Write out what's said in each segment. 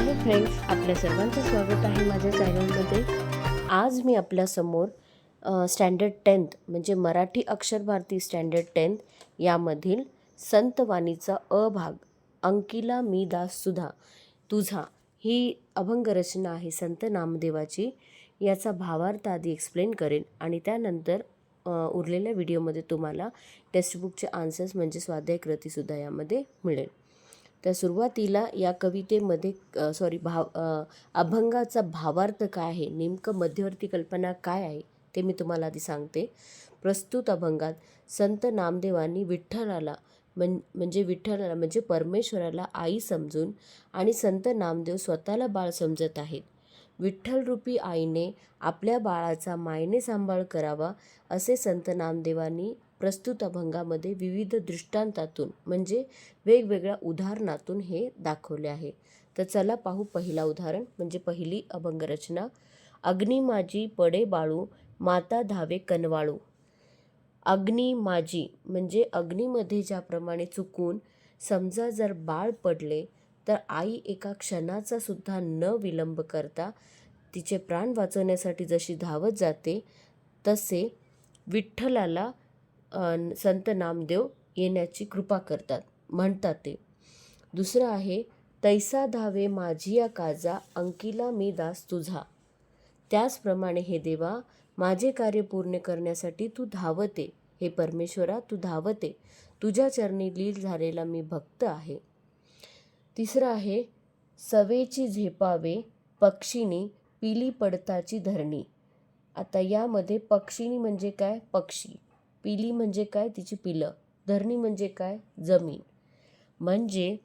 Hello friends आपल्या सर्वांचं स्वागत आहे माझ्या चॅनलमध्ये. आज मी आपल्यासमोर स्टँडर्ड टेन्थ म्हणजे मराठी अक्षर भारती स्टँडर्ड टेन्थ यामधील संतवाणीचा अ भाग अंकिला मी दास सुधा तुझा ही अभंग रचना आहे संत नामदेवाची याचा भावार्थ आधी एक्सप्लेन करेन आणि त्यानंतर उरलेल्या व्हिडिओमध्ये तुम्हाला टेक्स्टबुकचे आन्सर्स म्हणजे स्वाध्याय कृतीसुद्धा यामध्ये मिळेल. तर सुरुवातीला या कवितेमध्ये सॉरी भाव अभंगाचा भावार्थ काय आहे? नेमकं मध्यवर्ती कल्पना काय आहे? ते मी तुम्हाला आधी सांगते. प्रस्तुत अभंगात संत नामदेवांनी विठ्ठलाला म्हण म्हणजे विठ्ठलाला म्हणजे परमेश्वराला आई समजून आणि संत नामदेव स्वतःला बाळ समजत आहेत. विठ्ठलरूपी आईने आपल्या बाळाचा मायने सांभाळ करावा असे संत नामदेवांनी प्रस्तुत अभंगामध्ये विविध दृष्टांतातून म्हणजे वेगवेगळ्या उदाहरणातून हे दाखवले आहे. तर चला पाहू पहिला उदाहरण म्हणजे पहिली अभंगरचना. अग्नी माझी पडे बाळू माता धावे कनवाळू. अग्नी माझी म्हणजे अग्नीमध्ये ज्याप्रमाणे चुकून समजा जर बाळ पडले तर आई एका क्षणाचा सुद्धा न विलंब करता तिचे प्राण वाचवण्यासाठी जशी धावत जाते तसे विठ्ठलाला संत नामदेव येण्याची कृपा करतात म्हणतात ते. दुसरं आहे तैसा धावे माझिया काजा अंकिला मी दास तुझा. त्याचप्रमाणे हे देवा माझे कार्य पूर्ण करण्यासाठी तू धावते. हे परमेश्वरा तू धावते. तुझ्या चरणी लील झालेला मी भक्त आहे. तिसरं आहे सवेची झेपावे पक्षिणी पिली पडताची धरणी. आता यामध्ये पक्षिणी म्हणजे काय? पक्षी. पिली म्हणजे काय? तिची पिलं. धरणी म्हणजे काय? जमीन. म्हणजे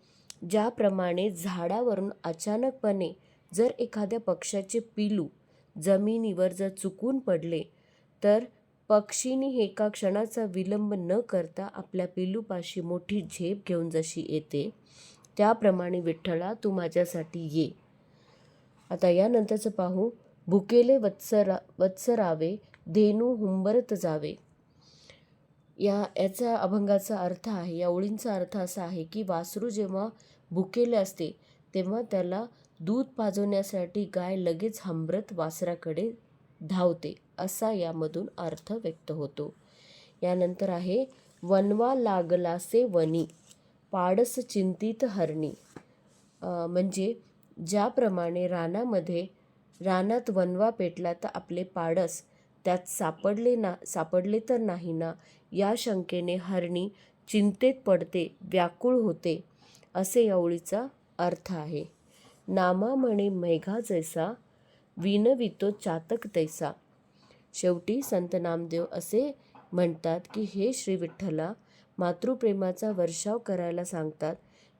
ज्याप्रमाणे झाडावरून अचानकपणे जर एखाद्या पक्षाचे पिलू जमिनीवर जर चुकून पडले तर पक्षीनी एका क्षणाचा विलंब न करता आपल्या पिलूपाशी मोठी झेप घेऊन जशी येते त्याप्रमाणे विठ्ठला तू माझ्यासाठी ये. आता यानंतरचं पाहू. भुकेले वत्सरा वत्सरावे धेनू हुंबरत जावे. या याचा अभंगाचा अर्थ आहे या ओळींचा अर्थ असा आहे की वासरू जेव्हा भुकेले असते तेव्हा त्याला दूध पाजवण्यासाठी गाय लगेच हंबरत वासराकडे धावते असा यामधून अर्थ व्यक्त होतो. यानंतर आहे वनवा लागलासे वनी पाडस चिंतित हरणी. म्हणजे ज्याप्रमाणे रानामध्ये रानात वनवा पेटला तर आपले पाडस त्यात सापडले ना सापडले तर नाही ना या शंकेने हरणी चिंतेत पडते व्याकुळ होते असे यावळीचा अर्थ आहे. नामा म्हणे मेघा जैसा विनवितो चातक तैसा. शेवटी संत नामदेव असे म्हणतात की हे श्री विठ्ठला मातृप्रेमाचा वर्षाव करायला सांगतात.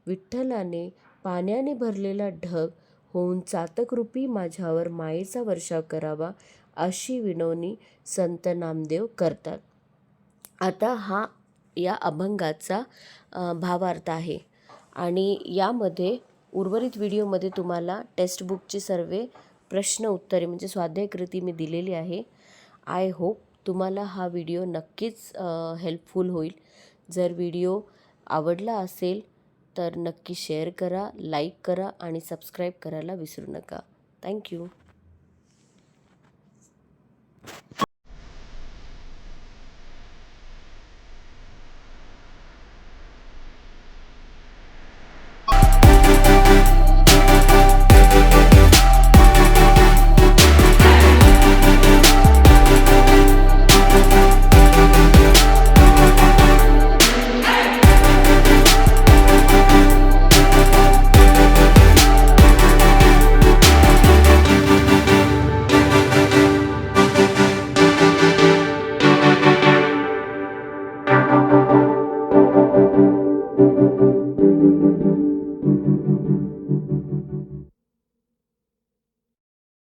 विठ्ठलाने पाण्याने भरलेला ढग होऊन चातकरूपी माझ्यावर मायेचा वर्षाव करावा अशी विनवणी संत नामदेव करतात. आता हा या अभंगाचा भावार्थ आहे. आणि यामध्ये उर्वरित व्हिडिओमध्ये तुम्हाला टेक्स्टबुकची सर्व प्रश्न उत्तरे म्हणजे स्वाध्यायकृती मी दिलेली आहे. आय होप तुम्हाला हा व्हिडिओ नक्कीच हेल्पफुल होईल. जर व्हिडिओ आवडला असेल तर नक्की शेअर करा लाईक करा आणि सबस्क्राईब करायला विसरू नका. थँक्यू.